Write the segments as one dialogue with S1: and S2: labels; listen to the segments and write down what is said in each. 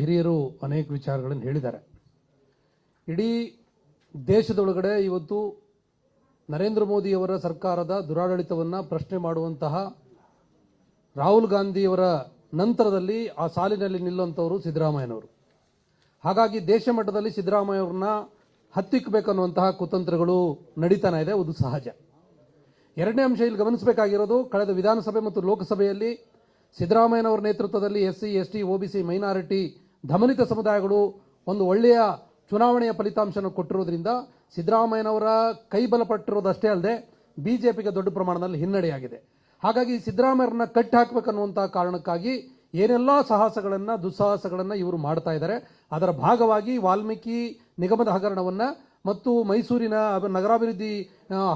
S1: ಹಿರಿಯರು ಅನೇಕ ವಿಚಾರಗಳನ್ನು ಹೇಳಿದ್ದಾರೆ. ಇಡೀ ದೇಶದೊಳಗಡೆ ಇವತ್ತು ನರೇಂದ್ರ ಮೋದಿಯವರ ಸರ್ಕಾರದ ದುರಾಡಳಿತವನ್ನು ಪ್ರಶ್ನೆ ಮಾಡುವಂತಹ ರಾಹುಲ್ ಗಾಂಧಿಯವರ ನಂತರದಲ್ಲಿ ಆ ಸಾಲಿನಲ್ಲಿ ನಿಲ್ಲುವಂಥವರು ಸಿದ್ದರಾಮಯ್ಯನವರು. ಹಾಗಾಗಿ ದೇಶ ಮಟ್ಟದಲ್ಲಿ ಸಿದ್ದರಾಮಯ್ಯವ್ರನ್ನ ಹತ್ತಿಕ್ಕಬೇಕನ್ನುವಂತಹ ಕುತಂತ್ರಗಳು ನಡೀತಾನೆ ಇದೆ, ಅದು ಸಹಜ. ಎರಡನೇ ಅಂಶ ಇಲ್ಲಿ ಗಮನಿಸಬೇಕಾಗಿರೋದು, ಕಳೆದ ವಿಧಾನಸಭೆ ಮತ್ತು ಲೋಕಸಭೆಯಲ್ಲಿ ಸಿದ್ದರಾಮಯ್ಯನವರ ನೇತೃತ್ವದಲ್ಲಿ S C S T OBC minority ದಮನಿತ ಸಮುದಾಯಗಳು ಒಂದು ಒಳ್ಳೆಯ ಚುನಾವಣೆಯ ಫಲಿತಾಂಶನ ಕೊಟ್ಟಿರೋದ್ರಿಂದ ಸಿದ್ದರಾಮಯ್ಯನವರ ಕೈ ಬಲಪಟ್ಟಿರೋದಷ್ಟೇ ಅಲ್ಲದೆ ಬಿಜೆಪಿಗೆ ದೊಡ್ಡ ಪ್ರಮಾಣದಲ್ಲಿ ಹಿನ್ನಡೆಯಾಗಿದೆ. ಹಾಗಾಗಿ ಸಿದ್ದರಾಮಯ್ಯರನ್ನ ಕಟ್ಟಿ ಹಾಕಬೇಕನ್ನುವಂತಹ ಕಾರಣಕ್ಕಾಗಿ ಏನೆಲ್ಲ ಸಾಹಸಗಳನ್ನು, ದುಸ್ಸಾಹಸಗಳನ್ನು ಇವರು ಮಾಡ್ತಾ ಇದ್ದಾರೆ. ಅದರ ಭಾಗವಾಗಿ ವಾಲ್ಮೀಕಿ ನಿಗಮದ ಹಗರಣವನ್ನು ಮತ್ತು ಮೈಸೂರಿನ ನಗರಾಭಿವೃದ್ಧಿ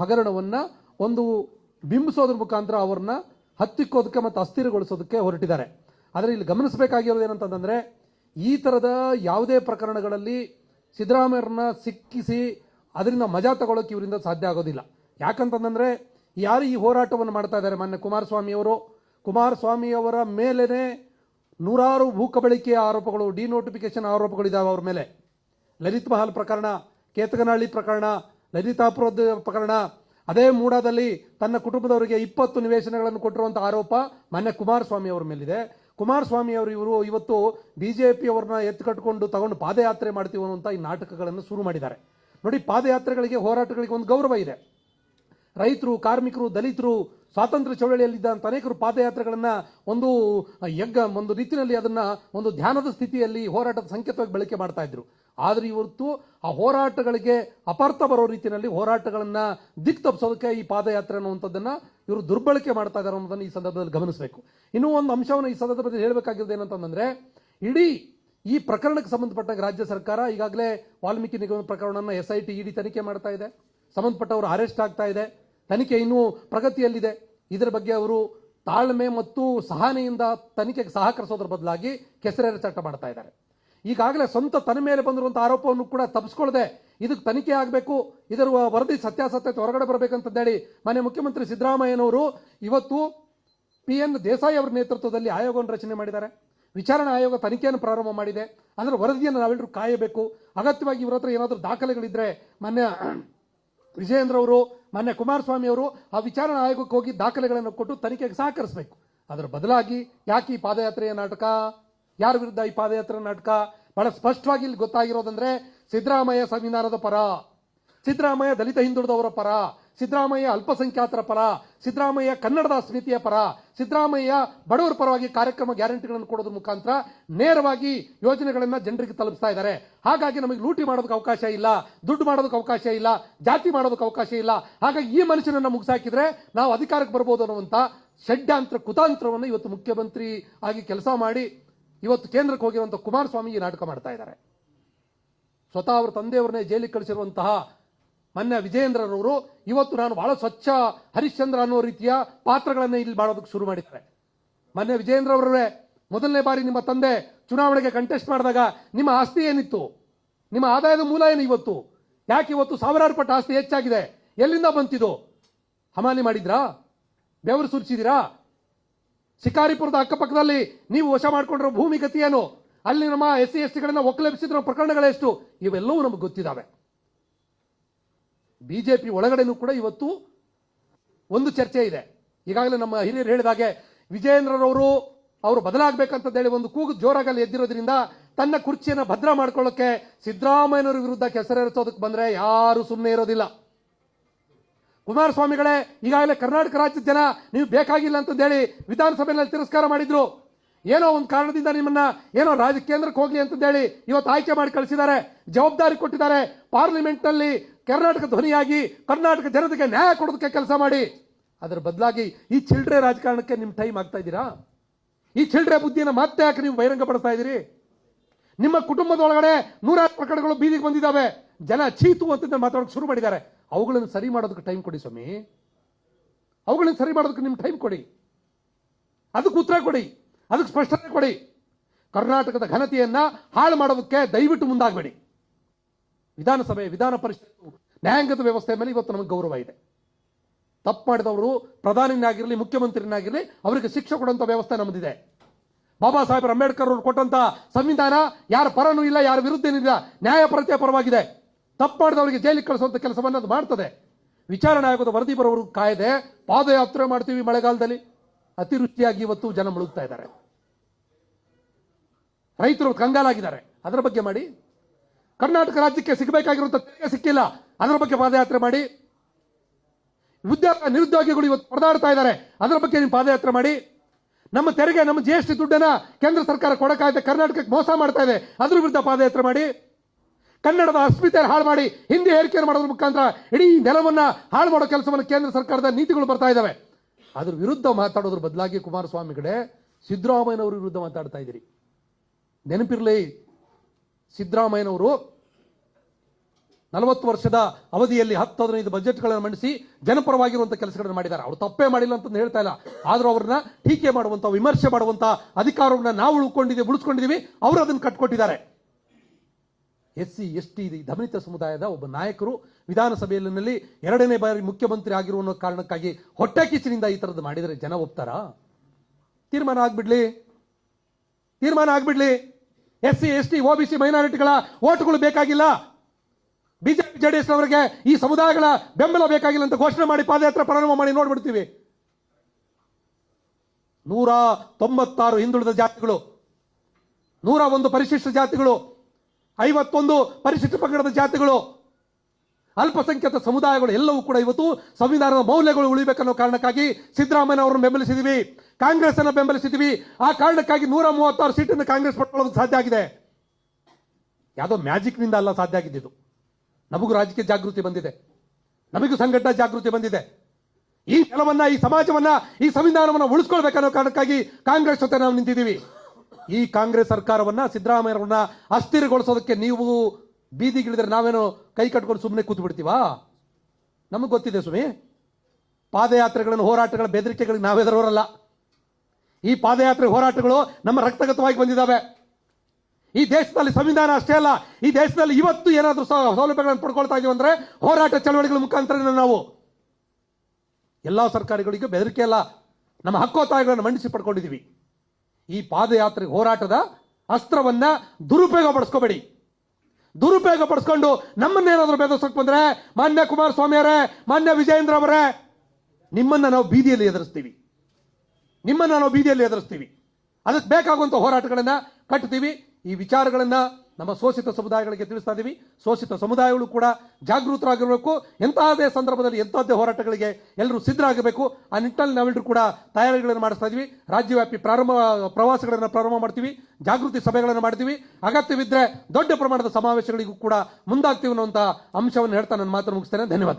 S1: ಹಗರಣವನ್ನು ಒಂದು ಬಿಂಬಿಸೋದ್ರ ಮುಖಾಂತರ ಅವ್ರನ್ನ ಹತ್ತಿಕ್ಕೋದಕ್ಕೆ ಮತ್ತು ಅಸ್ಥಿರಗೊಳಿಸೋದಕ್ಕೆ ಹೊರಟಿದ್ದಾರೆ. ಆದರೆ ಇಲ್ಲಿ ಗಮನಿಸಬೇಕಾಗಿರೋದು ಏನಂತಂದ್ರೆ ಈ ಥರದ ಯಾವುದೇ ಪ್ರಕರಣಗಳಲ್ಲಿ ಸಿದ್ದರಾಮಯ್ಯರನ್ನ ಸಿಕ್ಕಿಸಿ ಅದರಿಂದ ಮಜಾ ತಗೊಳ್ಳೋಕೆ ಇವರಿಂದ ಸಾಧ್ಯ ಆಗೋದಿಲ್ಲ. ಯಾಕಂತಂದ್ರೆ ಯಾರು ಈ ಹೋರಾಟವನ್ನು ಮಾಡ್ತಾ ಇದ್ದಾರೆ ಮಾನ್ಯ ಕುಮಾರಸ್ವಾಮಿ ಅವರು? ಕುಮಾರಸ್ವಾಮಿ ಅವರ ಮೇಲೇನೆ ನೂರಾರು ಭೂ ಕಬಳಿಕೆಯ ಆರೋಪಗಳು ಡಿನೋಟಿಫಿಕೇಶನ್ ಆರೋಪಗಳಿದ್ದಾವೆ ಅವರ ಮೇಲೆ. ಲಲಿತ್ ಮಹಲ್ ಪ್ರಕರಣ ಕೇತಗನಹಳ್ಳಿ ಪ್ರಕರಣ, ಲಲಿತಾಪುರದ ಪ್ರಕರಣ, ಅದೇ ಮೂಡಾದಲ್ಲಿ ತನ್ನ ಕುಟುಂಬದವರಿಗೆ ಇಪ್ಪತ್ತು ನಿವೇಶನಗಳನ್ನು ಕೊಟ್ಟಿರುವಂತಹ ಆರೋಪ ಮಾನ್ಯ ಕುಮಾರಸ್ವಾಮಿ ಅವರ ಮೇಲಿದೆ. ಕುಮಾರಸ್ವಾಮಿ ಅವರು ಇವರು ಇವತ್ತು ಬಿಜೆಪಿ ಅವರನ್ನ ಎತ್ತುಕಟ್ಕೊಂಡು ತಗೊಂಡು ಪಾದಯಾತ್ರೆ ಮಾಡ್ತೀವಿ ಅನ್ನುವಂಥ ಈ ನಾಟಕಗಳನ್ನು ಶುರು ಮಾಡಿದ್ದಾರೆ. ನೋಡಿ, ಪಾದಯಾತ್ರೆಗಳಿಗೆ ಹೋರಾಟಗಳಿಗೆ ಒಂದು ಗೌರವ ಇದೆ. ರೈತರು, ಕಾರ್ಮಿಕರು, ದಲಿತರು ಸ್ವಾತಂತ್ರ್ಯ ಚಳವಳಿಯಲ್ಲಿದ್ದಂಥ ಅನೇಕರು ಪಾದಯಾತ್ರೆಗಳನ್ನ ಒಂದು ಯಜ್ಞ, ಒಂದು ರೀತಿಯಲ್ಲಿ ಅದನ್ನ ಒಂದು ಧ್ಯಾನದ ಸ್ಥಿತಿಯಲ್ಲಿ ಹೋರಾಟದ ಸಂಕೇತವಾಗಿ ಬಳಕೆ ಮಾಡ್ತಾ ಇದ್ರು. ಆದ್ರೆ ಇವತ್ತು ಆ ಹೋರಾಟಗಳಿಗೆ ಅಪಾರ್ಥ ಬರೋ ರೀತಿಯಲ್ಲಿ ಹೋರಾಟಗಳನ್ನು ದಿಕ್ ತಪ್ಪಿಸೋದಕ್ಕೆ ಈ ಪಾದಯಾತ್ರೆ ಅನ್ನುವಂಥದ್ದನ್ನು ಇವರು ದುರ್ಬಳಕೆ ಮಾಡ್ತಾ ಇದ್ದಾರೆ ಅನ್ನೋದನ್ನು ಈ ಸಂದರ್ಭದಲ್ಲಿ ಗಮನಿಸಬೇಕು. ಇನ್ನೂ ಒಂದು ಅಂಶವನ್ನು ಈ ಸಂದರ್ಭದಲ್ಲಿ ಹೇಳಬೇಕಾಗಿರೋದು ಏನಂತಂದ್ರೆ, ಇಡೀ ಈ ಪ್ರಕರಣಕ್ಕೆ ಸಂಬಂಧಪಟ್ಟಾಗ ರಾಜ್ಯ ಸರ್ಕಾರ ಈಗಾಗಲೇ ವಾಲ್ಮೀಕಿ ನಿಗಮ ಪ್ರಕರಣವನ್ನು ಎಸ್ ಐ ಟಿ ಇಡಿ ತನಿಖೆ ಮಾಡ್ತಾ ಇದೆ. ಸಂಬಂಧಪಟ್ಟವರು ಅರೆಸ್ಟ್ ಆಗ್ತಾ ಇದೆ. ತನಿಖೆ ಇನ್ನೂ ಪ್ರಗತಿಯಲ್ಲಿದೆ. ಇದರ ಬಗ್ಗೆ ಅವರು ತಾಳ್ಮೆ ಮತ್ತು ಸಹನೆಯಿಂದ ತನಿಖೆಗೆ ಸಹಕರಿಸೋದ್ರ ಬದಲಾಗಿ ಕೆಸರೇರ ಚಟ್ಟ ಮಾಡ್ತಾ ಇದ್ದಾರೆ. ಈಗಾಗಲೇ ಸ್ವಂತ ತನ್ನ ಮೇಲೆ ಬಂದಿರುವಂಥ ಆರೋಪವನ್ನು ಕೂಡ ತಪ್ಪಿಸ್ಕೊಳ್ಳದೆ ಇದಕ್ಕೆ ತನಿಖೆ ಆಗಬೇಕು, ಇದರ ವರದಿ ಸತ್ಯಾಸತ್ಯತೆ ಹೊರಗಡೆ ಬರಬೇಕಂತಂದೇಳಿ ಮಾನ್ಯ ಮುಖ್ಯಮಂತ್ರಿ ಸಿದ್ದರಾಮಯ್ಯನವರು ಇವತ್ತು ಪಿ ಎನ್ ದೇಸಾಯಿ ಅವರ ನೇತೃತ್ವದಲ್ಲಿ ಆಯೋಗವನ್ನು ರಚನೆ ಮಾಡಿದ್ದಾರೆ. ವಿಚಾರಣಾ ಆಯೋಗ ತನಿಖೆಯನ್ನು ಪ್ರಾರಂಭ ಮಾಡಿದೆ. ಅದರ ವರದಿಯನ್ನು ನಾವೆಲ್ಲರೂ ಕಾಯಬೇಕು. ಅಗತ್ಯವಾಗಿ ಇವರ ಹತ್ರ ಏನಾದರೂ ದಾಖಲೆಗಳಿದ್ರೆ ಮಾನ್ಯ ವಿಜಯೇಂದ್ರ ಅವರು ಮಾನ್ಯ ಕುಮಾರಸ್ವಾಮಿ ಅವರು ಆ ವಿಚಾರಣಾ ಆಯೋಗಕ್ಕೆ ಹೋಗಿ ದಾಖಲೆಗಳನ್ನು ಕೊಟ್ಟು ತನಿಖೆಗೆ ಸಹಕರಿಸಬೇಕು. ಅದರ ಬದಲಾಗಿ ಯಾಕೆ ಈ ಪಾದಯಾತ್ರೆಯ ನಾಟಕ? ಯಾರ ವಿರುದ್ಧ ಈ ಪಾದಯಾತ್ರೆ ನಾಟಕ? ಬಹಳ ಸ್ಪಷ್ಟವಾಗಿ ಇಲ್ಲಿ ಗೊತ್ತಾಗಿರೋದಂದ್ರೆ ಸಿದ್ದರಾಮಯ್ಯ ಸಂವಿಧಾನದ ಪರ. ಸಿದ್ದರಾಮಯ್ಯ ದಲಿತ ಹಿಂದುಳಿದವರ ಪರ. ಸಿದ್ದರಾಮಯ್ಯ ಅಲ್ಪಸಂಖ್ಯಾತರ ಪರ, ಸಿದ್ದರಾಮಯ್ಯ ಕನ್ನಡದ ಸ್ಮಿತಿಯ ಪರ, ಸಿದ್ದರಾಮಯ್ಯ ಬಡವರ ಪರವಾಗಿ ಕಾರ್ಯಕ್ರಮ ಗ್ಯಾರಂಟಿಗಳನ್ನು ಕೊಡೋದ್ರ ಮುಖಾಂತರ ನೇರವಾಗಿ ಯೋಜನೆಗಳನ್ನ ಜನರಿಗೆ ತಲುಪಿಸ್ತಾ ಇದ್ದಾರೆ. ಹಾಗಾಗಿ ನಮಗೆ ಲೂಟಿ ಮಾಡೋದಕ್ಕೆ ಅವಕಾಶ ಇಲ್ಲ, ದುಡ್ಡು ಮಾಡೋದಕ್ಕೆ ಅವಕಾಶ ಇಲ್ಲ, ಜಾತಿ ಮಾಡೋದಕ್ಕೆ ಅವಕಾಶ ಇಲ್ಲ. ಹಾಗಾಗಿ ಈ ಮನುಷ್ಯನನ್ನ ಮುಗಿಸಾಕಿದ್ರೆ ನಾವು ಅಧಿಕಾರಕ್ಕೆ ಬರ್ಬೋದು ಅನ್ನುವಂತ ಷಡ್ಯಾಂತ್ರ ಕುತಾಂತ್ರವನ್ನು ಇವತ್ತು ಮುಖ್ಯಮಂತ್ರಿ ಆಗಿ ಕೆಲಸ ಮಾಡಿ ಇವತ್ತು ಕೇಂದ್ರಕ್ಕೆ ಹೋಗಿರುವಂತಹ ಕುಮಾರಸ್ವಾಮಿ ಈ ನಾಟಕ ಮಾಡ್ತಾ ಇದ್ದಾರೆ. ಸ್ವತಃ ಅವರ ತಂದೆಯವರನ್ನೇ ಜೈಲಿಗೆ ಕಳಿಸಿರುವಂತಹ ಮೊನ್ನೆ ವಿಜಯೇಂದ್ರರವರು ಇವತ್ತು ನಾನು ಬಹಳ ಸ್ವಚ್ಛ ಹರಿಶ್ಚಂದ್ರ ಅನ್ನೋ ರೀತಿಯ ಪಾತ್ರಗಳನ್ನ ಇಲ್ಲಿ ಮಾಡೋದಕ್ಕೆ ಶುರು ಮಾಡಿದ್ದಾರೆ. ಮೊನ್ನೆ ವಿಜಯೇಂದ್ರ ಅವರೇ ಮೊದಲನೇ ಬಾರಿ ನಿಮ್ಮ ತಂದೆ ಚುನಾವಣೆಗೆ ಕಂಟೆಸ್ಟ್ ಮಾಡಿದಾಗ ನಿಮ್ಮ ಆಸ್ತಿ ಏನಿತ್ತು? ನಿಮ್ಮ ಆದಾಯದ ಮೂಲ ಏನು ಇವತ್ತು? ಯಾಕೆ ಇವತ್ತು ಸಾವಿರಾರು ಪಟ್ಟು ಆಸ್ತಿ ಹೆಚ್ಚಾಗಿದೆ? ಎಲ್ಲಿಂದ ಬಂತಿದು? ಹಮಾಲಿ ಮಾಡಿದ್ರಾ? ಬೆವರು ಸುರಿಸಿದಿರಾ? ಶಿಕಾರಿಪುರದ ಅಕ್ಕಪಕ್ಕದಲ್ಲಿ ನೀವು ವಶ ಮಾಡಿಕೊಂಡಿರೋ ಭೂಮಿ ಗತಿ ಏನು? ಅಲ್ಲಿ ನಮ್ಮ ಎಸ್ ಸಿ ಎಸ್ ಟಿಗಳನ್ನ ಒಕ್ಕಲೆಬಿಸಿದ ಪ್ರಕರಣಗಳೆಷ್ಟು ಇವೆಲ್ಲವೂ ನಮಗೆ ಗೊತ್ತಿದ್ದಾವೆ. ಬಿಜೆಪಿ ಒಳಗಡೆನೂ ಕೂಡ ಇವತ್ತು ಒಂದು ಚರ್ಚೆ ಇದೆ. ಈಗಾಗಲೇ ನಮ್ಮ ಹಿರಿಯರು ಹೇಳಿದಾಗೆ ವಿಜಯೇಂದ್ರರವರು ಅವರು ಬದಲಾಗಬೇಕಂತ ಹೇಳಿ ಒಂದು ಕೂಗು ಜೋರಾಗಲ್ಲಿ ಎದ್ದಿರೋದ್ರಿಂದ ತನ್ನ ಕುರ್ಚಿಯನ್ನು ಭದ್ರ ಮಾಡ್ಕೊಳ್ಳೋಕೆ ಸಿದ್ದರಾಮಯ್ಯನವರ ವಿರುದ್ಧ ಕೆಸರೆರಿಸೋದಕ್ಕೆ ಬಂದ್ರೆ ಯಾರು ಸುಮ್ಮನೆ ಇರೋದಿಲ್ಲ. ಕುಮಾರಸ್ವಾಮಿಗಳೇ, ಈಗಾಗಲೇ ಕರ್ನಾಟಕ ರಾಜ್ಯದ ಜನ ನೀವು ಬೇಕಾಗಿಲ್ಲ ಅಂತಂದೇಳಿ ವಿಧಾನಸಭೆಯಲ್ಲಿ ತಿರಸ್ಕಾರ ಮಾಡಿದ್ರು. ಏನೋ ಒಂದು ಕಾರಣದಿಂದ ನಿಮ್ಮನ್ನ ಏನೋ ರಾಜ್ಯ ಕೇಂದ್ರಕ್ಕೆ ಹೋಗ್ಲಿ ಅಂತಂದೇಳಿ ಇವತ್ತು ಆಯ್ಕೆ ಮಾಡಿ ಕಳಿಸಿದ್ದಾರೆ, ಜವಾಬ್ದಾರಿ ಕೊಟ್ಟಿದ್ದಾರೆ. ಪಾರ್ಲಿಮೆಂಟ್ನಲ್ಲಿ ಕರ್ನಾಟಕ ಧ್ವನಿಯಾಗಿ ಕರ್ನಾಟಕ ಜನತೆಗೆ ನ್ಯಾಯ ಕೊಡೋದಕ್ಕೆ ಕೆಲಸ ಮಾಡಿ. ಅದರ ಬದಲಾಗಿ ಈ ಚಿಲ್ಡ್ರೆ ರಾಜಕಾರಣಕ್ಕೆ ನಿಮ್ಮ ಟೈಮ್ ಆಗ್ತಾ ಇದ್ದೀರಾ? ಈ ಚಿಲ್ಡ್ರೆ ಬುದ್ಧಿಯನ್ನು ಮತ್ತೆ ಯಾಕೆ ನೀವು ಬಹಿರಂಗಪಡಿಸ್ತಾ ಇದ್ದೀರಿ? ನಿಮ್ಮ ಕುಟುಂಬದೊಳಗಡೆ ನೂರಾರು ಪ್ರಕರಣಗಳು ಬೀದಿಗೆ ಬಂದಿದ್ದಾವೆ. ಜನ ಚೀತು ಅಂತ ಮಾತಾಡೋಕೆ ಶುರು ಮಾಡಿದ್ದಾರೆ. ಅವುಗಳನ್ನು ಸರಿ ಮಾಡೋದಕ್ಕೆ ಟೈಮ್ ಕೊಡಿ ಸ್ವಾಮಿ. ಅವುಗಳನ್ನು ಸರಿ ಮಾಡೋದಕ್ಕೆ ನಿಮ್ಮ ಟೈಮ್ ಕೊಡಿ. ಅದಕ್ಕೆ ಉತ್ತರ ಕೊಡಿ. ಅದಕ್ಕೆ ಸ್ಪಷ್ಟತೆ ಕೊಡಿ. ಕರ್ನಾಟಕದ ಘನತೆಯನ್ನು ಹಾಳು ಮಾಡೋದಕ್ಕೆ ದಯವಿಟ್ಟು ಮುಂದಾಗಬೇಡಿ. ವಿಧಾನಸಭೆ, ವಿಧಾನ ಪರಿಷತ್ತು, ನ್ಯಾಯಾಂಗದ ವ್ಯವಸ್ಥೆ ಮೇಲೆ ಇವತ್ತು ನಮಗೆ ಗೌರವ ಇದೆ. ತಪ್ಪು ಮಾಡಿದವರು ಪ್ರಧಾನಿನಾಗಿರಲಿ ಮುಖ್ಯಮಂತ್ರಿನಾಗಿರಲಿ ಅವರಿಗೆ ಶಿಕ್ಷೆ ಕೊಡುವಂಥ ವ್ಯವಸ್ಥೆ ನಮ್ಮದಿದೆ ಬಾಬಾ ಸಾಹೇಬ್ ಅಂಬೇಡ್ಕರ್ ಅವರು ಕೊಟ್ಟಂತ ಸಂವಿಧಾನ ಯಾರ ಪರನೂ ಇಲ್ಲ, ಯಾರ ವಿರುದ್ಧ ಏನಿಲ್ಲ ನ್ಯಾಯ ಪ್ರತ್ಯಯ ಪರವಾಗಿದೆ. ತಪ್ಪು ಮಾಡಿದವರಿಗೆ ಜೈಲಿಗೆ ಕಳಿಸುವಂತ ಕೆಲಸವನ್ನು ಅದು ಮಾಡ್ತದೆ. ವಿಚಾರಣೆ ಆಗೋದು ವರದಿ ಬರೋರು ಕಾಯ್ದೆ, ಪಾದಯಾತ್ರೆ ಮಾಡ್ತೀವಿ ಮಳೆಗಾಲದಲ್ಲಿ. ಅತಿವೃಷ್ಟಿಯಾಗಿ ಇವತ್ತು ಜನ ಮುಳುಗ್ತಾ ಇದ್ದಾರೆ. ರೈತರು ಕಂಗಾಲಾಗಿದ್ದಾರೆ. ಅದರ ಬಗ್ಗೆ ಮಾಡಿ. ಕರ್ನಾಟಕ ರಾಜ್ಯಕ್ಕೆ ಸಿಗಬೇಕಾಗಿರುವಂತ ತೆರಿಗೆ ಸಿಕ್ಕಿಲ್ಲ. ಅದರ ಬಗ್ಗೆ ಪಾದಯಾತ್ರೆ ಮಾಡಿ. ಉದ್ಯೋಗ ನಿರುದ್ಯೋಗಿಗಳು ಇವತ್ತು ಪರದಾಡ್ತಾ ಇದ್ದಾರೆ. ಅದರ ಬಗ್ಗೆ ನೀವು ಪಾದಯಾತ್ರೆ ಮಾಡಿ. ನಮ್ಮ ತೆರಿಗೆ, ನಮ್ಮ ಜಿ ಎಸ್ ಟಿ ದುಡ್ಡನ್ನ ಕೇಂದ್ರ ಸರ್ಕಾರ ಕೊಡಕ್ಕಾಗದೆ ಕರ್ನಾಟಕಕ್ಕೆ ಮೋಸ ಮಾಡ್ತಾ ಇದೆ. ಅದ್ರ ವಿರುದ್ಧ ಪಾದಯಾತ್ರೆ ಮಾಡಿ. ಕನ್ನಡದ ಅಸ್ಮಿತೆ ಹಾಳು ಮಾಡಿ, ಹಿಂದಿ ಏರಿಕೆ ಮಾಡೋದ್ರ ಮುಖಾಂತರ ಇಡೀ ನೆಲವನ್ನ ಹಾಳು ಮಾಡೋ ಕೆಲಸವನ್ನು ಕೇಂದ್ರ ಸರ್ಕಾರದ ನೀತಿಗಳು ಬರ್ತಾ ಇದ್ದಾವೆ. ಅದ್ರ ವಿರುದ್ಧ ಮಾತಾಡೋದ್ರ ಬದಲಾಗಿ ಕುಮಾರಸ್ವಾಮಿ ಕಡೆ ಸಿದ್ದರಾಮಯ್ಯನವರ ವಿರುದ್ಧ ಮಾತಾಡ್ತಾ ಇದ್ದೀರಿ. ನೆನಪಿರಲಿ ಸಿದ್ದರಾಮಯ್ಯನವರು ನಲವತ್ತು ವರ್ಷದ ಅವಧಿಯಲ್ಲಿ ಹತ್ತು ಹದಿನೈದು ಬಜೆಟ್ಗಳನ್ನು ಮಂಡಿಸಿ ಜನಪರವಾಗಿರುವಂಥ ಕೆಲಸಗಳನ್ನು ಮಾಡಿದ್ದಾರೆ. ಅವರು ತಪ್ಪೇ ಮಾಡಿಲ್ಲ ಅಂತ ಹೇಳ್ತಾ ಇಲ್ಲ. ಆದರೂ ಅವ್ರನ್ನ ಟೀಕೆ ಮಾಡುವಂಥ ವಿಮರ್ಶೆ ಮಾಡುವಂಥ ಅಧಿಕಾರವನ್ನ ನಾವು ಉಳ್ಕೊಂಡಿದ್ದೀವಿ, ಉಳಿಸ್ಕೊಂಡಿದ್ದೀವಿ, ಅವರು ಅದನ್ನು ಕಟ್ಕೊಟ್ಟಿದ್ದಾರೆ. ಎಸ್ ಸಿ ಎಸ್ ಟಿ ದಮನಿತ ಸಮುದಾಯದ ಒಬ್ಬ ನಾಯಕರು ವಿಧಾನಸಭೆಯಲ್ಲಿ ಎರಡನೇ ಬಾರಿ ಮುಖ್ಯಮಂತ್ರಿ ಆಗಿರುವ ಕಾರಣಕ್ಕಾಗಿ ಹೊಟ್ಟೆ ಕಿಚ್ಚಿನಿಂದ ಈ ಥರದ್ದು ಮಾಡಿದರೆ ಜನ ಒಪ್ತಾರಾ? ತೀರ್ಮಾನ ಆಗ್ಬಿಡ್ಲಿ. ತೀರ್ಮಾನ ಆಗ್ಬಿಡ್ಲಿ. S C, S T OBC ಮೈನಾರಿಟಿಗಳ ಓಟ್ಗಳು ಬೇಕಾಗಿಲ್ಲ. ಬಿಜೆಪಿ, ಜೆಡಿಎಸ್ ಅವರಿಗೆ ಈ ಸಮುದಾಯಗಳ ಬೆಂಬಲ ಬೇಕಾಗಿಲ್ಲ ಅಂತ ಘೋಷಣೆ ಮಾಡಿ ಪಾದಯಾತ್ರೆ ಪ್ರಾರಂಭ ಮಾಡಿ ನೋಡ್ಬಿಡ್ತೀವಿ. ನೂರ ತೊಂಬತ್ತಾರು ಹಿಂದುಳಿದ ಜಾತಿಗಳು, ನೂರ ಒಂದು ಪರಿಶಿಷ್ಟ ಜಾತಿಗಳು, ಐವತ್ತೊಂದು ಪರಿಶಿಷ್ಟ ಪಂಗಡದ ಜಾತಿಗಳು ಅಲ್ಪಸಂಖ್ಯಾತ ಸಮುದಾಯಗಳು ಎಲ್ಲವೂ ಕೂಡ ಇವತ್ತು ಸಂವಿಧಾನದ ಮೌಲ್ಯಗಳು ಉಳಿಬೇಕನ್ನೋ ಕಾರಣಕ್ಕಾಗಿ ಸಿದ್ದರಾಮಯ್ಯ ಅವರನ್ನು ಬೆಂಬಲಿಸಿದೀವಿ ಕಾಂಗ್ರೆಸ್ ಅನ್ನು ಬೆಂಬಲಿಸಿದೀವಿ ಆ ಕಾರಣಕ್ಕಾಗಿ ನೂರ ಮೂವತ್ತಾರು ಸೀಟನ್ನು ಕಾಂಗ್ರೆಸ್ ಪಡ್ಕೊಳ್ಳೋದು ಸಾಧ್ಯ ಆಗಿದೆ. ಯಾವುದೋ ಮ್ಯಾಜಿಕ್ನಿಂದ ಅಲ್ಲ ಸಾಧ್ಯ ಆಗಿದ್ದು ನಮಗೂ ರಾಜಕೀಯ ಜಾಗೃತಿ ಬಂದಿದೆ. ನಮಗೂ ಸಂಘಟನಾ ಜಾಗೃತಿ ಬಂದಿದೆ. ಈ ನೆಲವನ್ನ, ಈ ಸಮಾಜವನ್ನ, ಈ ಸಂವಿಧಾನವನ್ನ ಉಳಿಸ್ಕೊಳ್ಬೇಕನ್ನೋ ಕಾರಣಕ್ಕಾಗಿ ಕಾಂಗ್ರೆಸ್ ಜೊತೆ ನಾವು ನಿಂತಿದ್ದೀವಿ. ಈ ಕಾಂಗ್ರೆಸ್ ಸರ್ಕಾರವನ್ನ ಸಿದ್ದರಾಮಯ್ಯವರನ್ನ ಅಸ್ಥಿರಗೊಳಿಸೋದಕ್ಕೆ ನೀವು ಬೀದಿಗಿಳಿದ್ರೆ ನಾವೇನೋ ಕೈ ಕಟ್ಕೊಂಡು ಸುಮ್ಮನೆ ಕೂತು ಬಿಡ್ತೀವಾ ನಮಗೆ ಗೊತ್ತಿದೆ ಸುಮಿ ಪಾದಯಾತ್ರೆಗಳನ್ನು, ಹೋರಾಟಗಳ ಬೆದರಿಕೆಗಳಿಗೆ ನಾವೆದರೋರಲ್ಲ ಈ ಪಾದಯಾತ್ರೆ ಹೋರಾಟಗಳು ನಮ್ಮ ರಕ್ತಗತವಾಗಿ ಬಂದಿದ್ದಾವೆ ಈ ದೇಶದಲ್ಲಿ ಸಂವಿಧಾನ ಅಷ್ಟೇ ಅಲ್ಲ, ಈ ದೇಶದಲ್ಲಿ ಇವತ್ತು ಏನಾದರೂ ಸೌಲಭ್ಯಗಳನ್ನು ಪಡ್ಕೊಳ್ತಾ ಇದೀವಿ ಅಂದರೆ ಹೋರಾಟ ಚಳವಳಿಗಳ ಮುಖಾಂತರ ನಾವು. ಎಲ್ಲ ಸರ್ಕಾರಗಳಿಗೂ ಬೆದರಿಕೆ ಅಲ್ಲ, ನಮ್ಮ ಹಕ್ಕೋತ್ತಾಯಗಳನ್ನು ಮಂಡಿಸಿ ಪಡ್ಕೊಂಡಿದ್ದೀವಿ ಈ ಪಾದಯಾತ್ರೆ ಹೋರಾಟದ ಅಸ್ತ್ರವನ್ನ ದುರುಪಯೋಗ ಪಡಿಸ್ಕೋಬೇಡಿ. ದುರುಪಯೋಗ ಪಡಿಸ್ಕೊಂಡು ನಮ್ಮನ್ನೇನಾದ್ರೂ ಬೆದರ್ಸಕ್ ಬಂದ್ರೆ ಮಾನ್ಯ ಕುಮಾರಸ್ವಾಮಿ ಅವರೇ ಮಾನ್ಯ ವಿಜಯೇಂದ್ರ ಅವರೇ, ನಿಮ್ಮನ್ನ ನಾವು ಬೀದಿಯಲ್ಲಿ ಎದುರಿಸ್ತೀವಿ. ನಿಮ್ಮನ್ನ ನಾವು ಬೀದಿಯಲ್ಲಿ ಎದುರಿಸ್ತೀವಿ. ಅದಕ್ಕೆ ಬೇಕಾಗುವಂತ ಹೋರಾಟಗಳನ್ನ ಕಟ್ತೀವಿ. ಈ ವಿಚಾರಗಳನ್ನ ನಮ್ಮ ಶೋಷಿತ ಸಮುದಾಯಗಳಿಗೆ ತಿಳಿಸ್ತಾ ಇದ್ದೀವಿ ಶೋಷಿತ ಸಮುದಾಯಗಳು ಕೂಡ ಜಾಗೃತರಾಗಿರಬೇಕು. ಎಂತಹದೇ ಸಂದರ್ಭದಲ್ಲಿ ಎಂತಹದ್ದೇ ಹೋರಾಟಗಳಿಗೆ ಎಲ್ಲರೂ ಸಿದ್ಧರಾಗಬೇಕು. ಆ ನಿಟ್ಟಿನಲ್ಲಿ ನಾವೆಲ್ಲರೂ ಕೂಡ ತಯಾರಿಗಳನ್ನು ಮಾಡಿಸ್ತಾ ಇದೀವಿ. ರಾಜ್ಯವ್ಯಾಪಿ ಪ್ರಾರಂಭ, ಪ್ರವಾಸಗಳನ್ನು ಪ್ರಾರಂಭ ಮಾಡ್ತೀವಿ. ಜಾಗೃತಿ ಸಭೆಗಳನ್ನು ಮಾಡ್ತೀವಿ. ಅಗತ್ಯವಿದ್ದರೆ ದೊಡ್ಡ ಪ್ರಮಾಣದ ಸಮಾವೇಶಗಳಿಗೂ ಕೂಡ ಮುಂದಾಗ್ತೀವಿ ಅನ್ನುವಂಥ ಅಂಶವನ್ನು ಹೇಳ್ತಾ ನನ್ನ ಮಾತನ್ನು ಮುಗಿಸ್ತೇನೆ. ಧನ್ಯವಾದ.